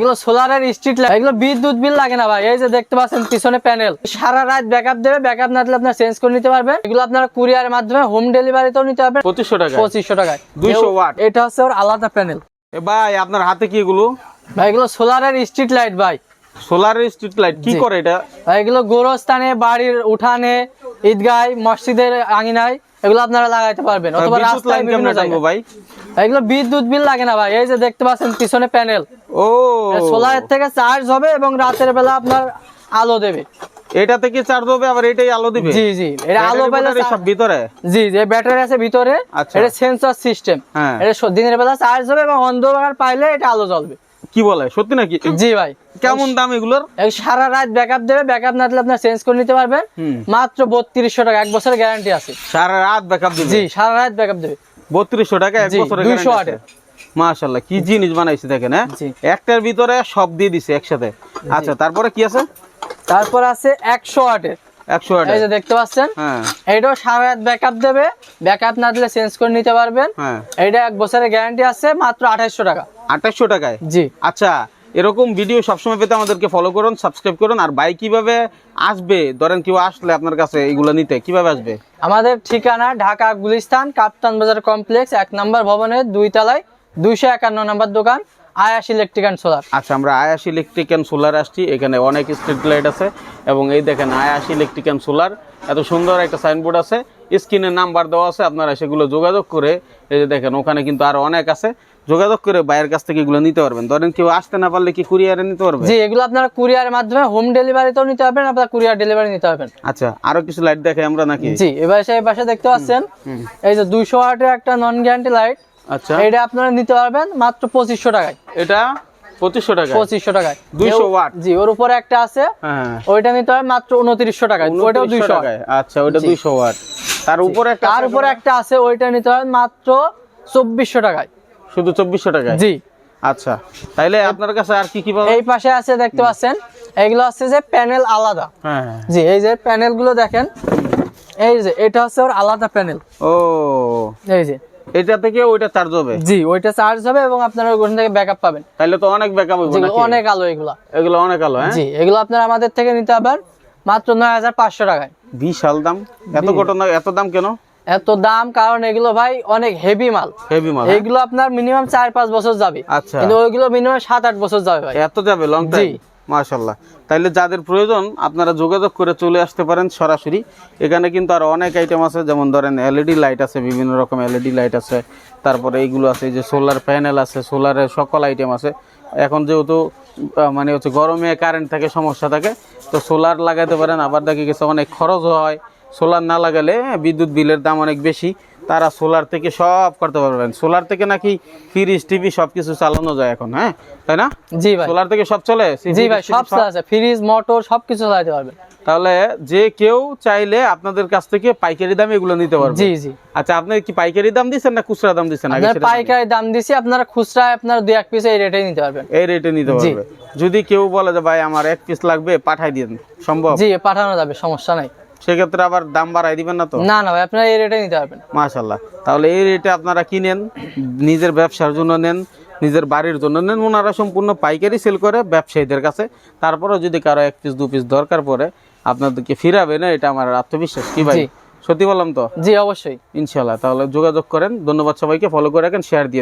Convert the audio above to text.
এগুলো সোলারের street light এগুলো বিদ্যুৎ বিল লাগে না ভাই। এই যে দেখতে পাচ্ছেন পিছনে প্যানেল সারা রাত ব্যাকআপ দেবে ব্যাকআপ না দিলে আপনার চেঞ্জ করে নিতে পারবেন। এগুলো আপনারা কুরিয়ারের মাধ্যমে হোম ডেলিভারিতেও নিতে পারবেন। পঁচিশশো টাকা পঁচিশশো টাকায়। 200 ওয়াট। এটা হচ্ছে ওর আলাদা প্যানেল ভাই আপনার হাতে কি এগুলো? ভাই এগুলো সোলারের স্ট্রিট লাইট ভাই। সোলারের স্ট্রিট লাইট কি করে এটা? ভাই এগুলো গোরস্থানে বাড়ির উঠানে ঈদগায় মসজিদের আঙিনায় এগুলো আপনারা লাগাইতে পারবেন। অথবা রাস্তায় বিভিন্ন জায়গায়। ভাই, এগুলো বিদ্যুৎ বিল লাগে না ভাই। এই যে দেখতে পাচ্ছেন পিছনে প্যানেল ও। সোলারের থেকে চার্জ হবে এবং রাতের বেলা আপনার আলো দেবে। এটা থেকে চার্জ হবে? আবার এটাই আলো দিবে? জি জি। এটা আলো সব ভিতরে? জি যে ব্যাটারি আছে ভিতরে। আচ্ছা। এটা সেন্সর সিস্টেম হ্যাঁ। এটা দিনের বেলা চার্জ হবে এবং অন্ধকার পাইলে এটা আলো জ্বলবে। কি বলে? সত্যি নাকি? জি ভাই। কেমন দাম এগুলোর? সারা রাত ব্যাকআপ দেবে ব্যাকআপ না দিলে আপনার চেঞ্জ করে নিতে পারবেন। মাত্র বত্রিশশো টাকা এক বছরের গ্যারান্টি আছে। সারা রাত ব্যাকআপ দিবে? জি সারা রাত ব্যাকআপ দেবে। বত্রিশশো টাকা এক জি, বছরের 200 গ্যারান্টি ওয়াটের। মাশাল্লাহ কি জিনিস বানাইছে দেখেন হ্যাঁ? একটার ভিতরে সব দিয়ে দিছে একসাথে। আচ্ছা তারপরে কি আছে? তারপর আছে একশো ওয়াটের একশো ওয়াট এই যে দেখতে পাচ্ছেন? হ্যাঁ। ব্যাকআপ দেবে। ব্যাকআপ না দিলে চেঞ্জ করে নিতে পারবেন। হ্যাঁ। এইটা এক বছরের গ্যারান্টি আছে মাত্র আঠাইশশো টাকা। আঠাশশো টাকায়? জি। আচ্ছা এরকম ভিডিও সবসময় পেতে আমাদেরকে ফলো করুন সাবস্ক্রাইব করুন। আর ভাই কীভাবে আসবে? ধরেন কেউ আসলে আপনার কাছে এগুলো নিতে কীভাবে আসবে? আমাদের ঠিকানা ঢাকা গুলিস্তান কাপ্তান বাজার কমপ্লেক্স এক নম্বর ভবনের দুই তলায়। দুইশো একান্ন নম্বর দোকান আয়াস ইলেকট্রিক অ্যান্ড সোলার। আচ্ছা আমরা আয়াস ইলেকট্রিক অ্যান্ড সোলার আসছি। এখানে অনেক স্ট্রিট লাইট আছে এবং এই দেখেন আয়াস ইলেকট্রিক অ্যান্ড সোলার। এত সুন্দর একটা সাইনবোর্ড আছে। স্ক্রিনের নাম্বার দেওয়া আছে আপনারা সেগুলো যোগাযোগ করে এই যে দেখেন ওখানে কিন্তু আরও অনেক আছে। যোগাযোগ করে বাইরের কাছ থেকে এগুলো নিতে পারবেন। ধরেন কেউ আসতে না পারলে কি কুরিয়ারে নিতে পারবে? জি এগুলো আপনারা কুরিয়ারের মাধ্যমে হোম ডেলিভারিতেও নিতে পারবেন আপনারা কুরিয়ার ডেলিভারি নিতে পারবেন। আচ্ছা আরও কিছু লাইট দেখে আমরা নাকি? জি এবার সেই পাশে দেখতে পাচ্ছেন এই যে দুইশো ওয়াটের একটা নন গ্যারান্টি লাইট আচ্ছা। এটা আপনারা নিতে পারবেন মাত্র পঁচিশশো টাকায়। এটা পঁচিশশো টাকা পঁচিশশো টাকায়। 200 ওয়াট। জি ওর উপরে একটা আছে। হ্যাঁ। ওইটা নিতে হবে মাত্র উনত্রিশশো টাকায়। ওইটাও 2900 দুইশো টাকায়। আচ্ছা জি। দুইশো ওয়াট। তার উপরে একটা তার উপরে একটা আছে ওইটা নিতে হবে মাত্র চব্বিশশো টাকায়। শুধু চব্বিশশো টাকায়? জি। আচ্ছা তাইলে আপনার কাছে আর কি কি পাবেন? এই পাশে আছে দেখতে পাচ্ছেন এগুলো আছে যে প্যানেল আলাদা। হ্যাঁ। হ্যাঁ। জি এই যে প্যানেলগুলো দেখেন এই যে এটা হচ্ছে ওর আলাদা প্যানেল। ও। এই যে এটা থেকে ওইটা চার্জ হবে? জি ওইটা চার্জ হবে এবং আপনারা ওখান থেকে ব্যাকআপ পাবেন। তাহলে তো অনেক ব্যাকআপ হবে নাকি? অনেক আলো এগুলা। এগুলো অনেক আলো হ্যাঁ? জি এগুলো আপনারা আমাদের থেকে নিতে পারবেন মাত্র নয় হাজার পাঁচশো টাকায়। বিশাল দাম। এত ঘটনা এত দাম কেন? এত দাম কারণ এগুলো ভাই অনেক হেভি মাল। হেভি মাল এইগুলো আপনার মিনিমাম চার পাঁচ বছর যাবে। আচ্ছা। কিন্তু ওইগুলো মিনিমাম সাত আট বছর যাবে ভাই। এত যাবে লং জি। টাইম মাশাল্লাহ তাইলে যাদের প্রয়োজন, আপনারা যোগাযোগ করে চলে আসতে পারেন সরাসরি। এখানে কিন্তু আর অনেক আইটেম আছে, যেমন ধরেন এলইডি লাইট আছে, বিভিন্ন রকম এলইডি লাইট আছে। তারপরে এইগুলো আছে যে সোলার প্যানেল আছে সোলারের সকল আইটেম আছে। এখন যেহেতু মানে হচ্ছে গরমে কারেন্ট থাকে, সমস্যা থাকে, তো সোলার লাগাতে পারেন। আবার দেখে গেছে অনেক খরচ হয়। সোলার না লাগালে বিদ্যুৎ বিলের দাম অনেক বেশি। তারা সোলার থেকে সব করতে পারবেন সোলার থেকে নাকি ফ্রিজ টিভি সবকিছু চালানো যায় এখন হ্যাঁ? তাই না? জি ভাই। সোলার থেকে সব চলে? জি ভাই সব আছে। ফ্রিজ মোটর সবকিছু চালাতে পারবেন তাহলে যে কেউ চাইলে আপনাদের কাছ থেকে পাইকারি দামে এগুলো নিতে পারবে। জি জি। আচ্ছা আপনি কি পাইকারি দাম দিচ্ছেন না খুচরা দাম দিচ্ছেন? আগে। পাইকারি দাম দিছি আপনারা খুচরা আপনার দুই এক পিস এই রেটে নিতে পারবেন। এই রেটে নিতে। পারবে। যদি কেউ বলে যে ভাই আমার এক পিস লাগবে পাঠাই দিন সম্ভব? জি পাঠানো যাবে সমস্যা নাই। সেক্ষেত্রে আবার দাম বাড়াই দিবেন না তো? না না ভাই আপনারা এই রেটে নিতে পারবেন। মাশাল্লাহ তাহলে এই রেটে আপনারা কিনেন নিজের ব্যবসার জন্য নেন নিজের বাড়ির জন্য নেন ওনারা সম্পূর্ণ পাইকারি সেল করে ব্যবসায়ীদের কাছে। তারপরে যদি কারও এক পিস দু পিস দরকার পড়ে আপনাদেরকে ফিরাবে না এটা আমার আত্মবিশ্বাস। কি ভাই? সত্যি বললাম তো? জি অবশ্যই। ইনশাল্লাহ তাহলে যোগাযোগ করেন। ধন্যবাদ সবাইকে। ফলো করে রাখেন শেয়ার দিয়ে